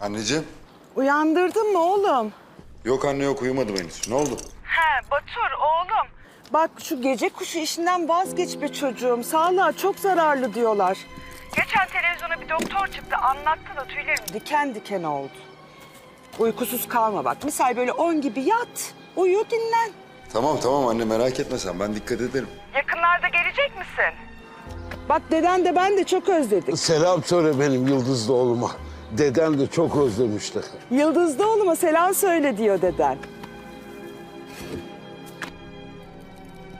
Anneciğim. Uyandırdın mı oğlum? Yok anne yok uyumadım henüz. Ne oldu? He Batur oğlum. Bak şu gece kuşu işinden vazgeç be çocuğum. Sağlığa çok zararlı diyorlar. Geçen televizyona bir doktor çıktı anlattı da tüylerim diken diken oldu. Uykusuz kalma bak. Misal böyle on gibi yat. Uyu dinlen. Tamam tamam anne merak etme sen. Ben dikkat ederim. Yakınlarda gelecek misin? Bak deden de ben de çok özledik. Selam söyle benim Yıldızlı oğluma. Deden de çok özlemişti. Yıldızlı oğluma selam söyle diyor deden.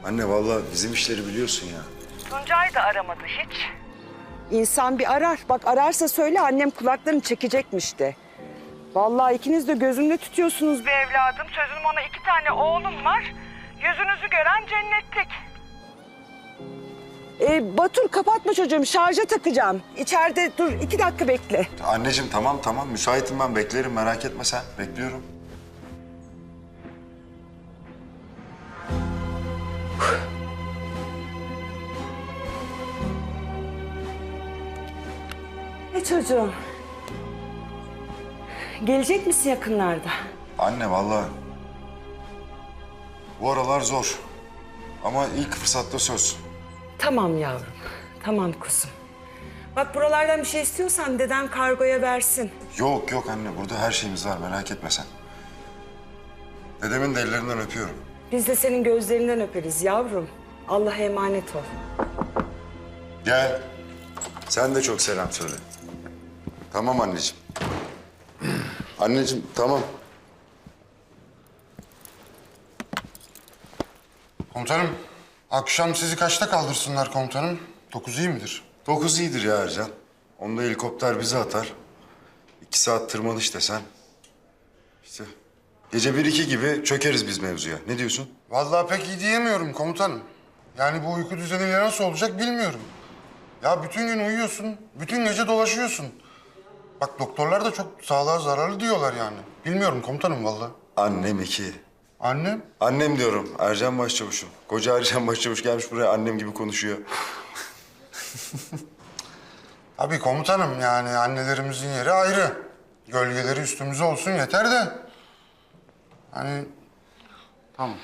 Anne vallahi bizim işleri biliyorsun ya. Tuncay da aramadı hiç. İnsan bir arar. Bak ararsa söyle annem kulaklarını çekecekmiş de. Vallahi ikiniz de gözümde tutuyorsunuz bir evladım. Sözüm ona iki tane oğlum var. Yüzünüzü gören cennetlik. Ee, Batur kapatma çocuğum şarja takacağım. İçeride dur iki dakika bekle. Anneciğim tamam tamam müsaitim ben beklerim merak etme sen. Bekliyorum. E çocuğum. Gelecek misin yakınlarda? Anne vallahi bu aralar zor. Ama ilk fırsatta söz. Tamam yavrum. Tamam kuzum. Bak buralardan bir şey istiyorsan deden kargoya versin. Yok yok anne burada her şeyimiz var merak etme sen. Dedemin de ellerinden öpüyorum. Biz de senin gözlerinden öperiz yavrum. Allah'a emanet ol. Gel. Sen de çok selam söyle. Tamam anneciğim. Anneciğim tamam. Komutanım, akşam sizi kaçta kaldırsınlar komutanım? Dokuz iyi midir? Dokuz iyidir ya Ercan. Onda helikopter bizi atar. İki saat tırmanış desen. İşte gece bir iki gibi çökeriz biz mevzuya. Ne diyorsun? Vallahi pek iyi diyemiyorum komutanım. Yani bu uyku düzeniyle nasıl olacak bilmiyorum. Ya bütün gün uyuyorsun, bütün gece dolaşıyorsun. Bak doktorlar da çok sağlığa zararlı diyorlar yani. Bilmiyorum komutanım vallahi. Annem iki. Annem? Annem diyorum Ercan Başçavuş'um. Koca Ercan Başçavuş gelmiş buraya annem gibi konuşuyor. Tabii komutanım yani annelerimizin yeri ayrı. Gölgeleri üstümüze olsun yeter de. Hani tamam.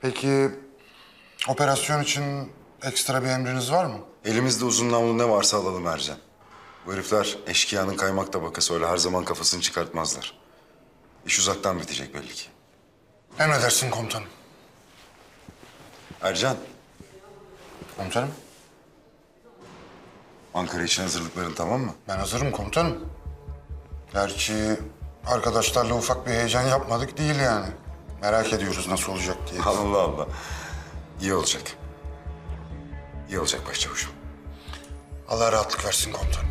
Peki operasyon için ekstra bir emriniz var mı? Elimizde uzun namlu ne varsa alalım Ercan. Bu herifler eşkıyanın kaymak tabakası öyle her zaman kafasını çıkartmazlar. İş uzaktan bitecek belli ki. Emredersin komutanım. Ercan, Komutanım Ankara için hazırlıkların tamam mı? ben hazırım komutanım. Gerçi arkadaşlarla ufak bir heyecan yapmadık değil yani. Merak ediyoruz nasıl olacak diye. Allah Allah. İyi olacak. İyi olacak başçavuşum. Allah rahatlık versin komutanım.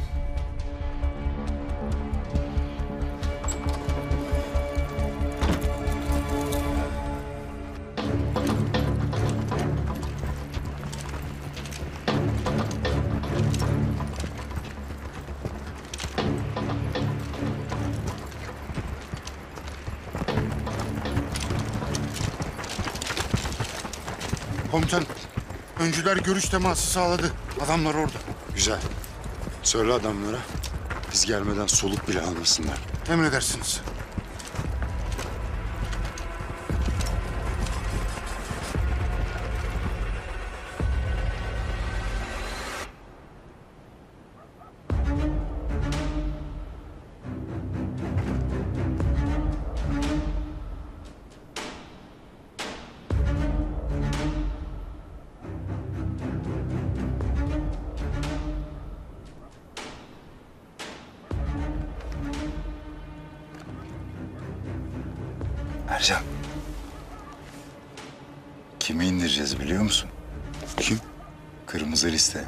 Komutanım, öncüler görüş teması sağladı. Adamlar orada. Güzel. Söyle adamlara. Biz gelmeden soluk bile almasınlar. Emredersiniz. Ercan. Kimi indireceğiz biliyor musun? Kim? Kırmızı liste.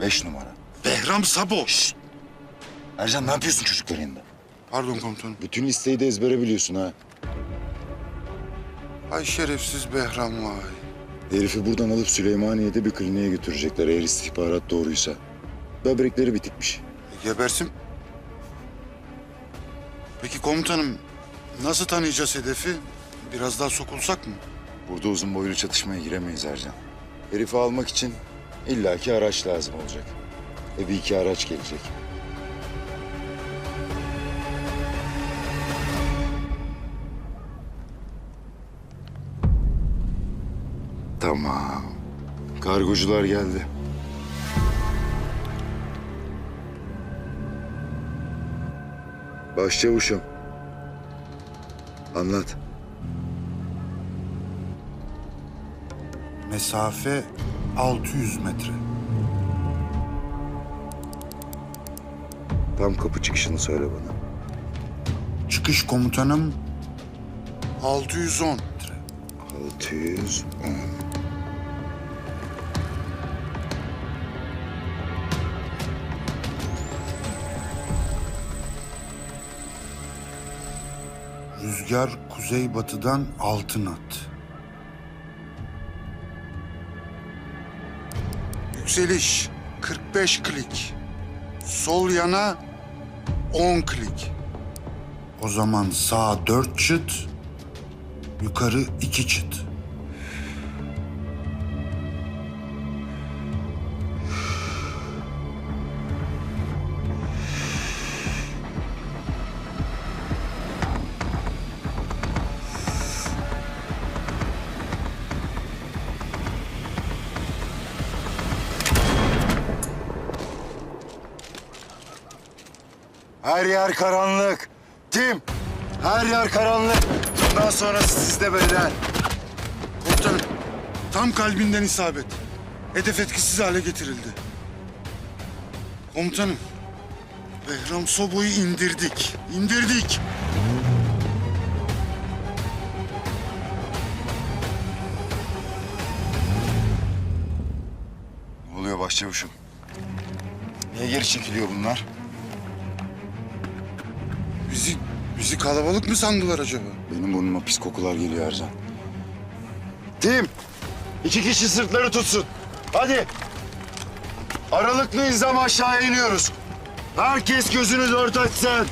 Beş numara. Behram Sabo. Ercan ne yapıyorsun çocukların yanında? Pardon komutanım. Bütün listeyi de ezbere biliyorsun ha. Ay şerefsiz Behram vay. Herifi buradan alıp Süleymaniye'de bir kliniğe götürecekler eğer istihbarat doğruysa. Böbrekleri bitikmiş. E, gebersin. Peki komutanım Nasıl tanıyacağız hedefi? Biraz daha sokulsak mı? Burada uzun boylu çatışmaya giremeyiz Ercan. Herifi almak için illaki araç lazım olacak. E bir iki araç gelecek. Tamam. Kargocular geldi. Başçavuşum. Anlat. Mesafe 600 metre. Tam kapı çıkışını söyle bana. Çıkış komutanım 610 metre. 610. Rüzgar kuzeybatıdan 6 knot. Yükseliş 45 klik. Sol yana 10 klik. O zaman sağ 4 çıt, yukarı 2 çıt. Her yer karanlık. Tim, her yer karanlık. Bundan sonrası sizde beyler. Komutanım, tam kalbinden isabet. Hedef etkisiz hale getirildi. Komutanım, Behram Sobo'yu indirdik. İndirdik. Ne oluyor başçavuşum? Niye geri çekiliyor bunlar? Bizi, kalabalık mı sandılar acaba? Benim burnuma pis kokular geliyor Ercan. Tim, iki kişi sırtları tutsun. Hadi. Aralıklı izlem aşağıya iniyoruz. Herkes gözünü dört açsın.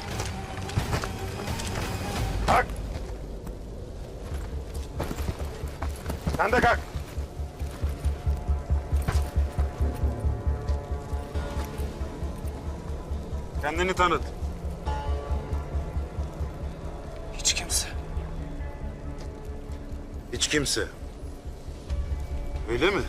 Kalk. Sen de kalk. Kendini tanıt. Kimse. Öyle mi?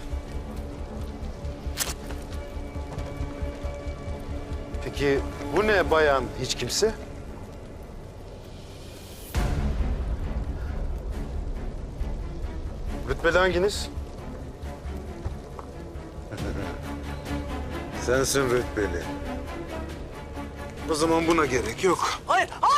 Peki bu ne bayan hiç kimse? Rütbeli hanginiz? Sensin rütbeli. O zaman buna gerek yok. Hayır, hayır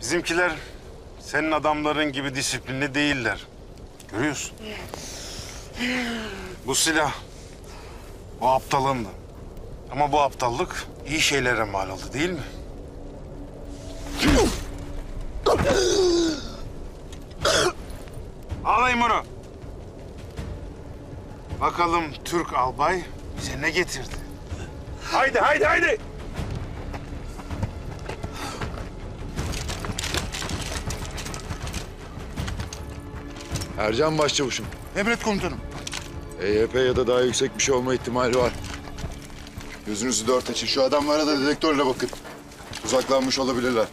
Bizimkiler senin adamların gibi disiplinli değiller. Görüyorsun. Bu silah o aptalındı. Ama bu aptallık iyi şeylere mal oldu değil mi? Alayım bunu. Bakalım Türk albay bize ne getirdi? Haydi haydi haydi. Ercan başçavuşum. Emret komutanım. EYP ya da daha yüksek bir şey olma ihtimali var. Gözünüzü dört açın. Şu adamlara da dedektörle bakın. Uzaklanmış olabilirler.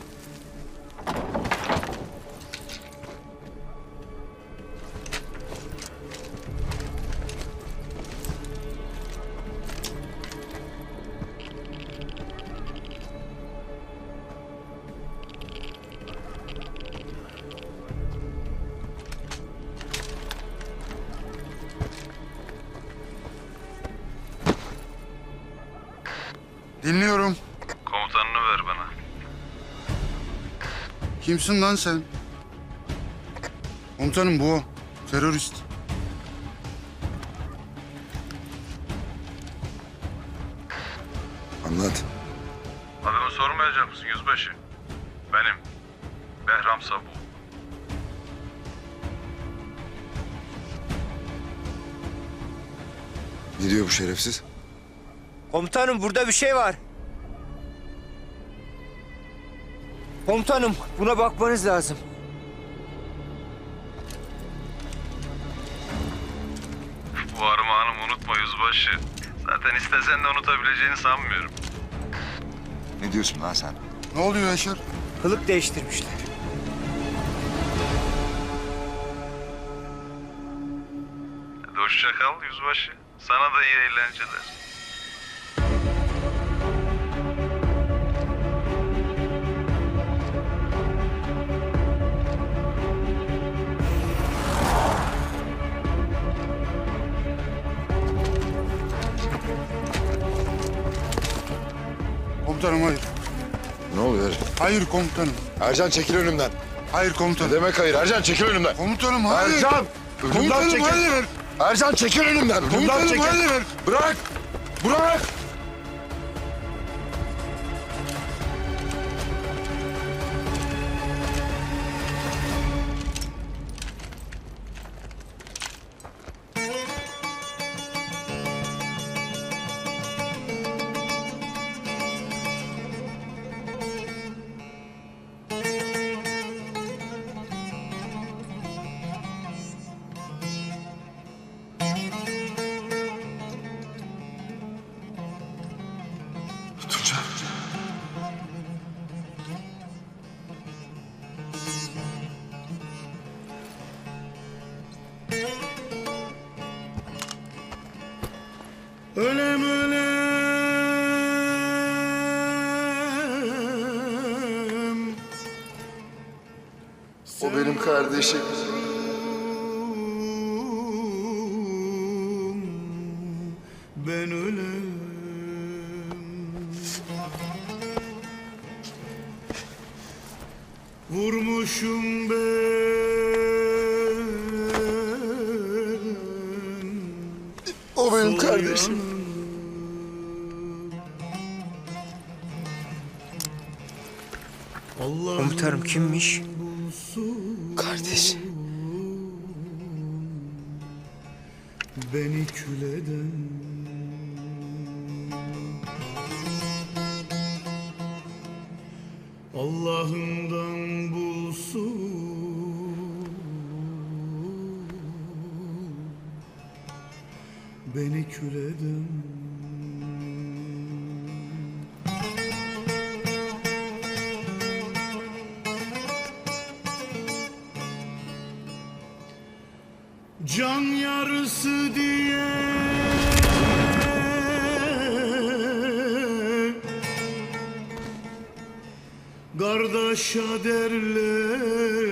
Kimsin lan sen? Komutanım bu o. Terörist. Anlat. Adımı sormayacak mısın yüzbaşı? Benim. Behram Sabu. Ne diyor bu şerefsiz? Komutanım burada bir şey var. Komutanım buna bakmanız lazım. Bu armağanımı unutma yüzbaşı. Zaten istesen de unutabileceğini sanmıyorum. Ne diyorsun lan sen? Ne oluyor Yaşar? Kılık değiştirmişler. Hadi hoşça kal yüzbaşı. Sana da iyi eğlenceler. Komutanım hayır. Ne oluyor? Hayır komutanım. Ercan çekil önümden. Hayır Ne komutanım. demek hayır? Ercan çekil önümden. Komutanım hayır. Ercan! Önümden Komutanım çekil. hayır. Ercan çekil önümden. Önümden Komutanım çekil. hayır. Bırak! Bırak! Kardeşim. Ben ölem. Vurmuşum ben. O benim kardeşim. Komutanım kimmiş? Beni küleden Allah'ından bulsun. Beni Can Kardeşa derler.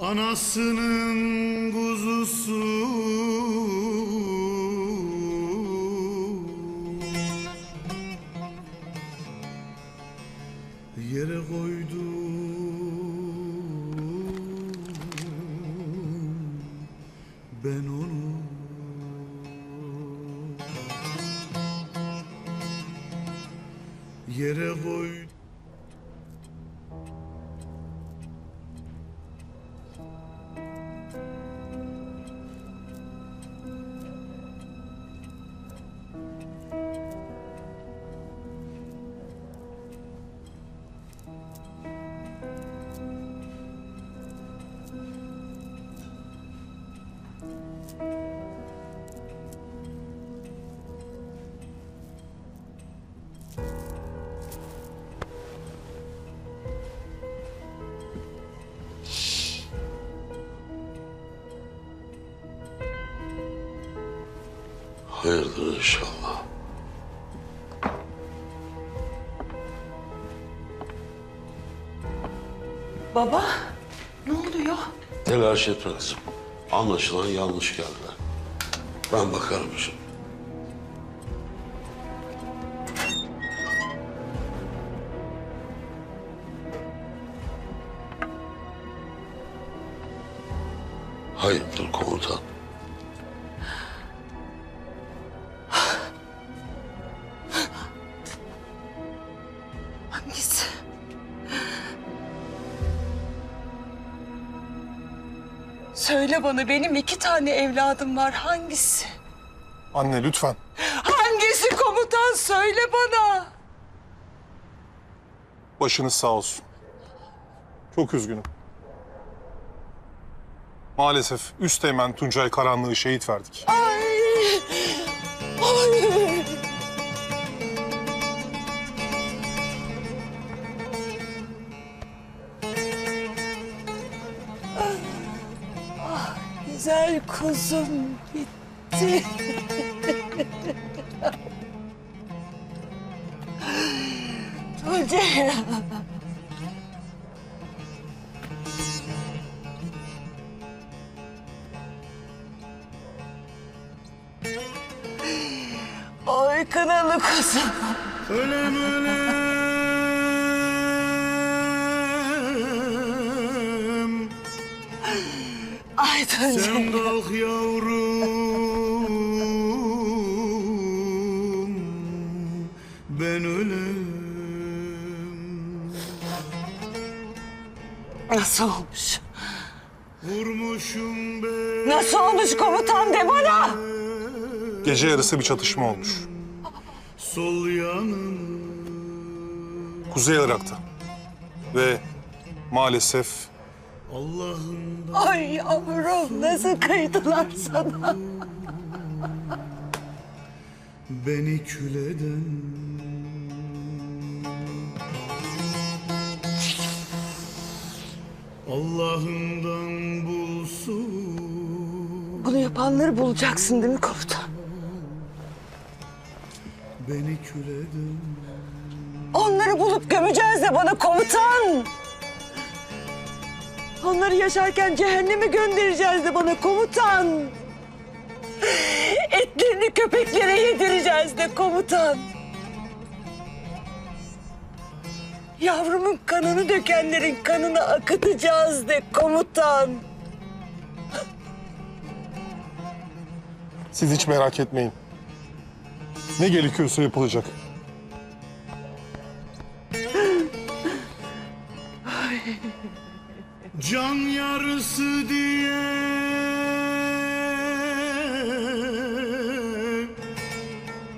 Anasının Hayırdır inşallah. Baba ne oluyor? Telaş etme kızım. Anlaşılan yanlış geldiler. Ben bakarım şimdi. Hayırdır komutan? Söyle bana benim iki tane evladım var hangisi? Anne lütfen. Hangisi komutan söyle bana. Başınız sağ olsun. Çok üzgünüm. Maalesef Üsteğmen Tuncay Karanlık'ı şehit verdik. Ay. Güzel kuzum bitti. Tuğçe. Ay kanalı kuzum. Ölem ölem Tuğçe. Sen kalk yavrum Ben ölem Nasıl olmuş? Vurmuşum ben Nasıl olmuş komutan de bana? Gece yarısı bir çatışma olmuş. Sol yanım Kuzey Irak'ta. Ve maalesef Allah'ım Ay yavrum nasıl kıydılar sana? beni küleden Allah'ından bulsun Bunu yapanları bulacaksın değil mi komutan? beni küleden Onları bulup gömeceğiz de bana komutan. Onları yaşarken cehenneme göndereceğiz de bana komutan. Etlerini köpeklere yedireceğiz de komutan. Yavrumun kanını dökenlerin kanını akıtacağız de komutan. siz hiç merak etmeyin. Ne gerekiyorsa yapılacak. Yarısı diye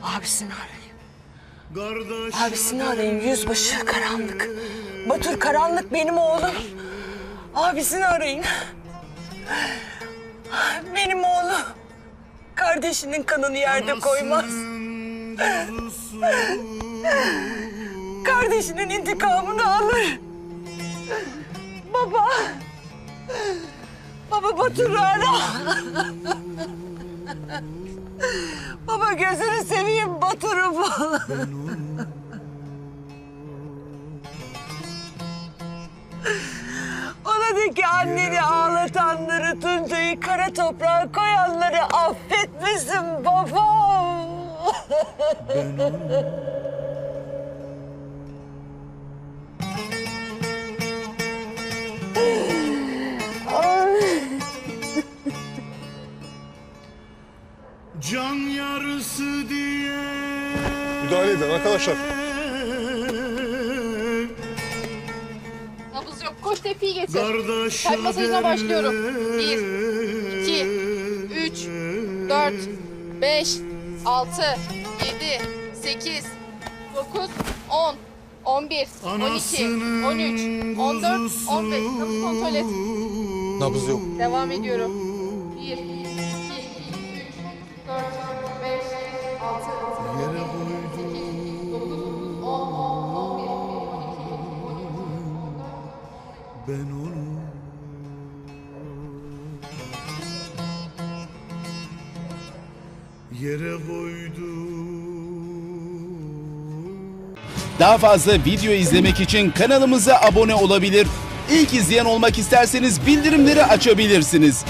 Abisini arayın. Abisini arayın yüzbaşı karanlık. Batur karanlık benim oğlum. Abisini arayın. Benim oğlum. Kardeşinin kanını yerde koymaz. Kardeşinin intikamını alır. Baba. Baba Batur'u ara. Baba gözünü seveyim Batur'u bul. Ona de ki anneni ağlatanları, Tuncay'ı kara toprağa koyanları affetmesin babam. Can yarısı diye Müdahale edin arkadaşlar. Nabız yok. Koş tepiyi getir. Kardeş Kalp masajına başlıyorum. Bir, iki, üç, dört, beş, altı, yedi, sekiz, dokuz, on, on bir, on iki, on üç, on dört, on beş. Nabız kontrol et. Nabız yok. Devam ediyorum. Bir, yere koydum. Daha fazla video izlemek için kanalımıza abone olabilir. İlk izleyen olmak isterseniz bildirimleri açabilirsiniz.